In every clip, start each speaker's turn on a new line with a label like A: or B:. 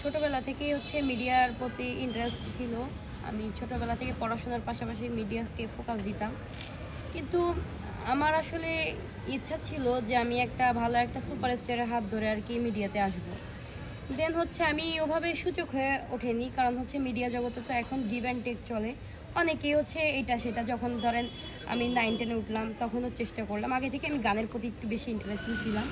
A: ছোটবেলা থেকেই হচ্ছে মিডিয়ার প্রতি ইন্টারেস্ট ছিল। আমি ছোটবেলা থেকে পড়াশোনার পাশাপাশি মিডিয়াকে ফোকাস দিতাম। কিন্তু আমার আসলে ইচ্ছা ছিল যে আমি একটা ভালো একটা সুপারস্টারের হাত ধরে আর কি মিডিয়াতে আসব। দেন হচ্ছে আমি ওভাবে সুযোগ হয়ে ওঠেনি, কারণ হচ্ছে মিডিয়া জগতে তো এখন গিভ অ্যান্ড টেক চলে। অনেকেই হচ্ছে এটা সেটা যখন ধরেন আমি নাইন টেনে উঠলাম, তখনও চেষ্টা করলাম। আগে থেকে আমি গানের প্রতি একটু বেশি ইন্টারেস্টিং ছিলাম।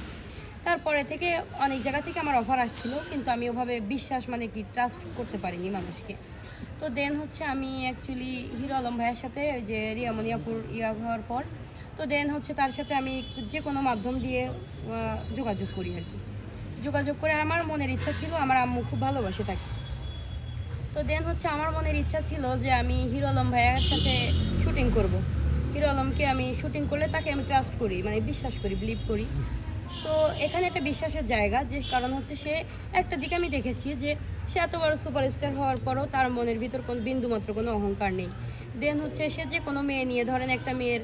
A: তারপরে থেকে অনেক জায়গা থেকে আমার অফার আসছিল, কিন্তু আমি ওভাবে বিশ্বাস মানে কি ট্রাস্ট করতে পারিনি মানুষকে। তো দেন হচ্ছে আমি অ্যাকচুয়ালি হিরো আলম ভাইয়ের সাথে ওই যে রিয়ামনিয়াপুর ইয়া হওয়ার পর, তো দেন হচ্ছে তার সাথে আমি যে কোনো মাধ্যম দিয়ে যোগাযোগ করি আর কি। যোগাযোগ করে আমার মনের ইচ্ছা ছিল, আমার আম্মু খুব ভালোবাসে তাকে। তো দেন হচ্ছে আমার মনের ইচ্ছা ছিল যে আমি হিরো আলম ভাইয়ের সাথে শুটিং করব। হিরো আলমকে আমি শুটিং করলে তাকে আমি ট্রাস্ট করি মানে বিশ্বাস করি বিলিভ করি। সো এখানে একটা বিশ্বাসের জায়গা যে কারণ হচ্ছে সে একটা দিকে আমি দেখেছি যে সে এত বড় সুপারস্টার হওয়ার পরও তার মনের ভিতর কোনো বিন্দুমাত্র কোনো অহংকার নেই। দেন হচ্ছে সে যে কোনো মেয়ে নিয়ে ধরেন একটা মেয়ের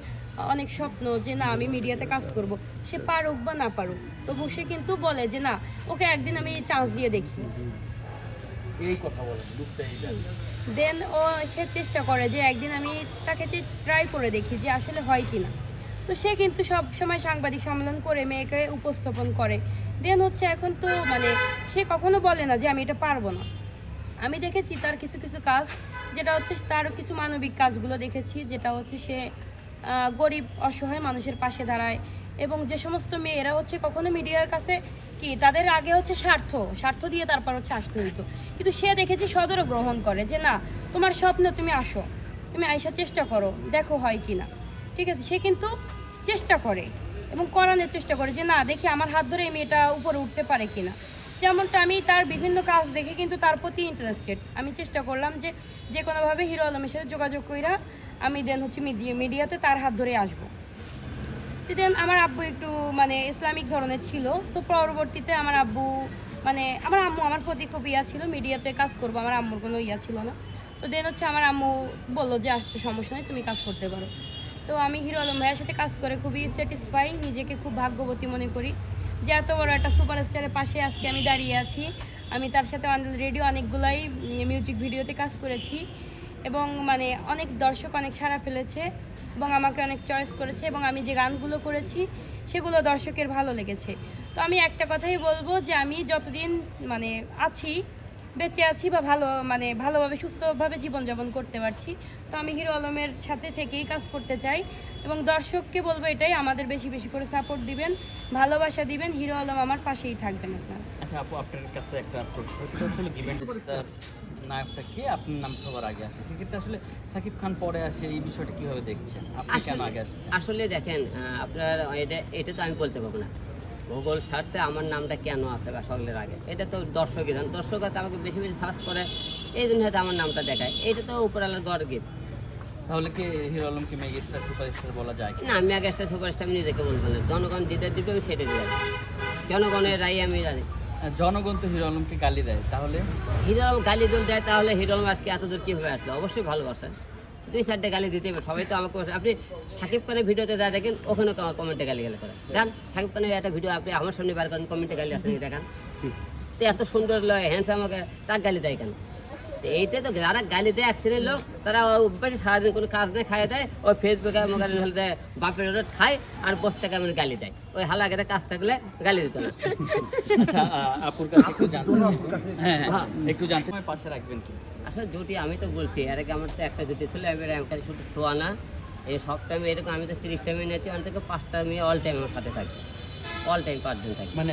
A: অনেক স্বপ্ন যে না আমি মিডিয়াতে কাজ করব সে পারুক বা না পারুক তবু সে কিন্তু বলে যে না ওকে একদিন আমি চান্স দিয়ে দেখি।
B: এই কথা বলেন লুকটা এইটা
A: দেন ও সে চেষ্টা করে যে একদিন আমি তাকে ট্রাই করে দেখি যে আসলে হয় কি না তো সে কিন্তু সব সময় সাংবাদিক সম্মেলন করে, মেয়েকে উপস্থাপন করে। দেন হচ্ছে এখন তো মানে সে কখনো বলে না যে আমি এটা পারব না। আমি দেখেছি তার কিছু কিছু কাজ, যেটা হচ্ছে তার কিছু মানবিক কাজগুলো দেখেছি, যেটা হচ্ছে সে গরিব, অসহায় মানুষের পাশে দাঁড়ায়। এবং যে সমস্ত মেয়েরা হচ্ছে কখনো মিডিয়ার কাছে কি তাদের আগে হচ্ছে স্বার্থ স্বার্থ দিয়ে তারপর হচ্ছে আসতে হইতো। কিন্তু সে দেখেছি সদরও গ্রহণ করে যে না, তোমার স্বপ্ন তুমি আসো, তুমি আইসা চেষ্টা করো, দেখো হয় কি না ঠিক আছে, সে কিন্তু চেষ্টা করে এবং করানোর চেষ্টা করে যে না, দেখি আমার হাত ধরে এই মেয়েটা উপরে উঠতে পারে কিনা। যেমনটা আমি তার বিভিন্ন কাজ দেখে কিন্তু তার প্রতি ইন্টারেস্টেড আমি চেষ্টা করলাম যে যে কোনোভাবে হিরো আলমের সাথে যোগাযোগ কইরা আমি দেন হচ্ছে মিডিয়া মিডিয়াতে তার হাত ধরে আসব। দেন আমার আব্বু একটু মানে ইসলামিক ধরনের ছিল, তো পরবর্তীতে আমার আব্বু মানে আমার আম্মু আমার প্রতি খুব ইয়া ছিল মিডিয়াতে কাজ করব, আমার আম্মুর কোনো ইয়া ছিল না। তো দেন হচ্ছে আমার আম্মু বলল যে আসছে সমস্যা নেই, তুমি কাজ করতে পারো। তো আমি হিরো আলম ভাইয়ের সাথে কাজ করে খুবই স্যাটিসফাই নিজেকে খুব ভাগ্যবতী মনে করি। যে এত বড় একটা সুপারস্টারের পাশে আজকে আমি দাঁড়িয়ে আছি। আমি তার সাথে রেডিও অনেকগুলাই মিউজিক ভিডিওতে কাজ করেছি এবং মানে অনেক দর্শক অনেক সাড়া ফেলেছে এবং আমাকে অনেক চয়েস করেছে এবং আমি যে গানগুলো করেছি সেগুলো দর্শকের ভালো লেগেছে। তো আমি একটা কথাই বলব যে আমি যতদিন মানে আছি বেঁচে আছি বা ভালো মানে ভালোভাবে সুস্থভাবে জীবনযাপন করতে পারছি। তো আমি হিরো আলমের সাথে থেকেই কাজ করতে চাই এবং দর্শককে বলব এটাই আমাদের বেশি বেশি করে সাপোর্ট দিবেন ভালোবাসা দিবেন হিরো আলম আমার পাশেই থাকবেন আপনারা।
B: আচ্ছা আপু আপনার কাছে একটা প্রশ্ন সেটা হচ্ছে গিভেন নায়কটা কে? আপনার নাম সবার আগে আসে। সেক্ষেত্রে আসলে সাকিব খান পরে আসে এই বিষয়টা কীভাবে দেখছেন? আপনি কেন আগে আসছেন?
C: আসলে দেখেন আপনার এটা এটা তো আমি বলতে পারব না। গুগল সার্চে আমার নামটা কেন আসে বা সকলের আগে? এটা তো দর্শকই জান। দর্শক হয়তো আমাকে বেশি বেশি সার্চ করে এই জন্য হয়তো আমার নামটা দেখায়। এটা তো উপরালার গড় গীত।
B: তাহলে কি হিরো আলমকে মেগা স্টার সুপারস্টার বলা যায় কি?
C: না আমি আগে একটা সুপারস্টার আমি নিজেকে বলব না। জনগণ যেটা দিবে আমি সেটা দিয়ে জনগণের রায় আমি জানি।
B: জনগণ তো হিরো আলমকে গালি দেয় তাহলে?
C: হিরো আলম গালি দোল দেয় তাহলে হিরো আলম আজকে এত দূর কীভাবে আসলো? অবশ্যই ভালোবাসে। দুই চারটে গালি দিতে হবে সবাই তো আমাকে আপনি সাকিব খানের ভিডিওতে যা দেখেন ওখানে কমেন্টে গালি গালি করে দেন সাকিব খানের একটা ভিডিও আপনি আমার সামনে বার করেন কমেন্টে গালি আসেন দেখান। তো এত সুন্দর লয় হ্যান্স আমাকে তার গালি দেয় কেন? তো এইটাই তো যারা গালি দেয় এক শ্রেণির লোক তারা বেশি সারাদিন কোনো কাজ নেই খাইয়ে দেয় ওই ফেসবুকে মোকাবিল হলে দেয় বাপের রোড খায় আর বসে থেকে আমি গালি দেয়। ওই হালাগেতে কাজ থাকলে গালি দিত না।
B: আচ্ছা আপুর কাছে একটু জানতে হ্যাঁ হ্যাঁ, একটু জানতে পাশে রাখবেন কি?
C: আসলে জুটি আমি তো বলছি এর আগে আমার তো একটা জুটি ছিল এবারে আমি খালি শুধু ছোয়া না। এই সব টাইমে এরকম আমি তো তিরিশটা মেয়ে নিয়েছি অন্তত থেকে পাঁচটা মেয়ে অল টাইম আমার সাথে থাকে। অল টাইম পাঁচজন থাকে।
B: মানে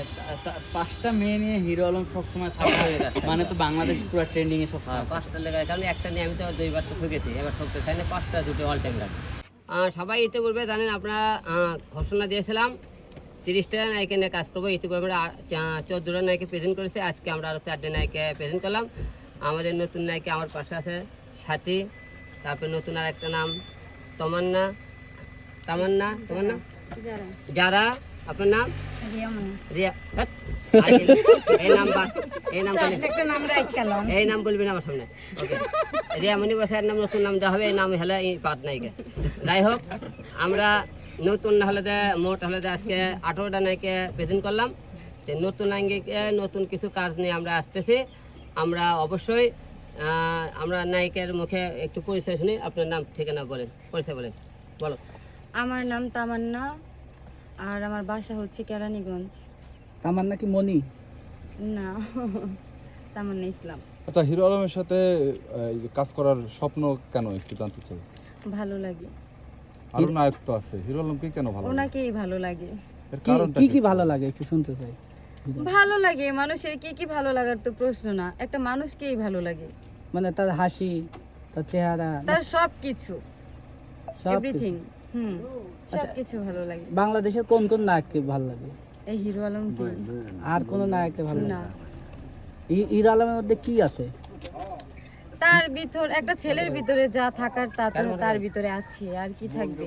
B: পাঁচটা মেয়ে নিয়ে হিরো আলম সবসময় থাকে
C: হয়ে গেছে।
B: মানে তো বাংলাদেশ পুরো ট্রেন্ডিং এ সব
C: হ্যাঁ, পাঁচটা লেগে কারণ একটা নিয়ে আমি তো দুইবার তো ঠকেছি এবার ঠকতে চাই না পাঁচটা জুটি অল টাইম রাখি সবাই ইতে করবে জানেন আপনারা ঘোষণা দিয়েছিলাম তিরিশটা নায়িকা নিয়ে কাজ করব ইতিপূর্বে আমরা চোদ্দোটা নায়িকা প্রেজেন্ট করেছি আজকে আমরা আরও চারটে নায়িকা প্রেজেন্ট করলাম। আমাদের নতুন নায়িকা আমার পাশে আছে সাথী তারপরে নতুন আর একটা নাম তমান্না তামান্না তামান্না? যারা। আপনার নাম? রিয়া হ্যাট। এই- এই নাম এই নাম এই আমার সামনে। ওকে রিয়া মনি বসার নাম নতুন নাম দেওয়া হবে এই নাম হলে এই পাত নায়িকা। যাই হোক আমরা নতুন হলে দে মোট হলে আজকে আঠেরোটা নায়িকা প্রেজেন্ট করলাম। নতুন নায়িকে নতুন কিছু কাজ নিয়ে আমরা আসতেছি। আমরা অবশ্যই আমরা নায়িকার মুখে একটু পরিচয় শুনি। আপনার নাম ঠিকানা বলেন পরিচয় বলেন। বলো।
D: আমার নাম তামান্না আর আমার বাসা হচ্ছে কেরানীগঞ্জ।
E: তামার নাকি মনি
D: না তামান্না ইসলাম।
F: আচ্ছা হিরো আলমের সাথে কাজ করার স্বপ্ন কেন একটু জানতে চাই?
D: ভালো লাগে।
F: আরও নায়ক তো আছে। হিরো আলমকে কেন ভালো লাগে?
D: ওনাকেই ভালো লাগে।
F: এর
E: কি কি ভালো লাগে একটু শুনতে চাই।
D: ভালো লাগে মানুষের কি কি ভালো লাগার তো প্রশ্ন না। একটা মানুষকেই ভালো লাগে।
E: মানে তার হাসি তার চেহারা
D: তার সব কিছু এভরিথিং হুম
E: আচ্ছা।
D: সব কিছু ভালো লাগে।
E: বাংলাদেশের কোন কোন নায়ককে ভালো লাগে?
D: এই হিরো আলম কি?
E: আর কোন নায়ককে ভালো
D: না।
E: হিরো আলমের মধ্যে কি আছে?
D: তার ভিতর একটা ছেলের ভিতরে যা থাকার তা তো তার ভিতরে আছে আর কি থাকবে?